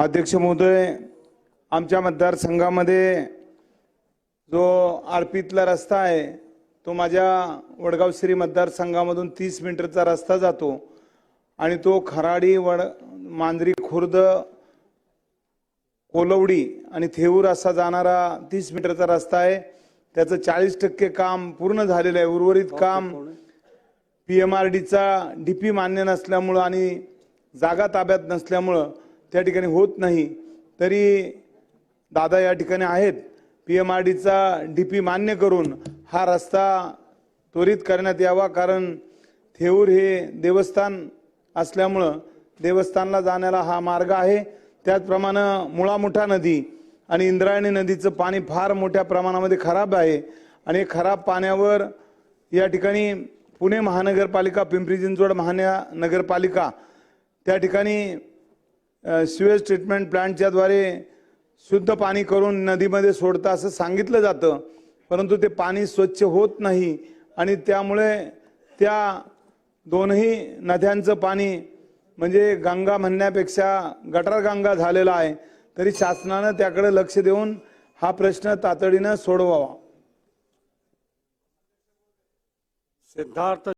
अध्यक्ष महोदय आमच्या मतदारसंघामध्ये जो आळपीतला रस्ता आहे तो माझ्या वडगाव श्री मतदारसंघामधून तीस मीटरचा रस्ता जातो आणि तो खराडी वड मांजरी खुर्द कोलवडी आणि थेऊर असा जाणारा तीस मीटरचा रस्ता आहे. त्याचं चाळीस टक्के काम पूर्ण झालेलं आहे. उर्वरित काम पी एम आर डीचा डी पी मान्य नसल्यामुळं आणि जागा ताब्यात नसल्यामुळं त्या ठिकाणी होत नाही तरी दादा या ठिकाणी आहेत. पी एम आर डीचा डी पी मान्य करून हा रस्ता त्वरित करण्यात यावा कारण थेऊर हे देवस्थान असल्यामुळं देवस्थानला जाण्याला हा मार्ग आहे. त्याचप्रमाणे मुळामुठा नदी आणि इंद्रायणी नदीचं पाणी फार मोठ्या प्रमाणामध्ये खराब आहे आणि खराब पाण्यावर या ठिकाणी पुणे महानगरपालिका पिंपरी चिंचवड महानगरपालिका त्या ठिकाणी सिवेज ट्रीटमेंट प्लांटच्याद्वारे शुद्ध पाणी करून नदीमध्ये सोडतं असं सांगितलं जातं. परंतु ते पाणी स्वच्छ होत नाही आणि त्यामुळे त्या दोनही नद्यांचं पाणी म्हणजे गंगा म्हणण्यापेक्षा गटार गंगा झालेला आहे. तरी शासनानं त्याकडे लक्ष देऊन हा प्रश्न तातडीनं सोडवावा. सिद्धार्थ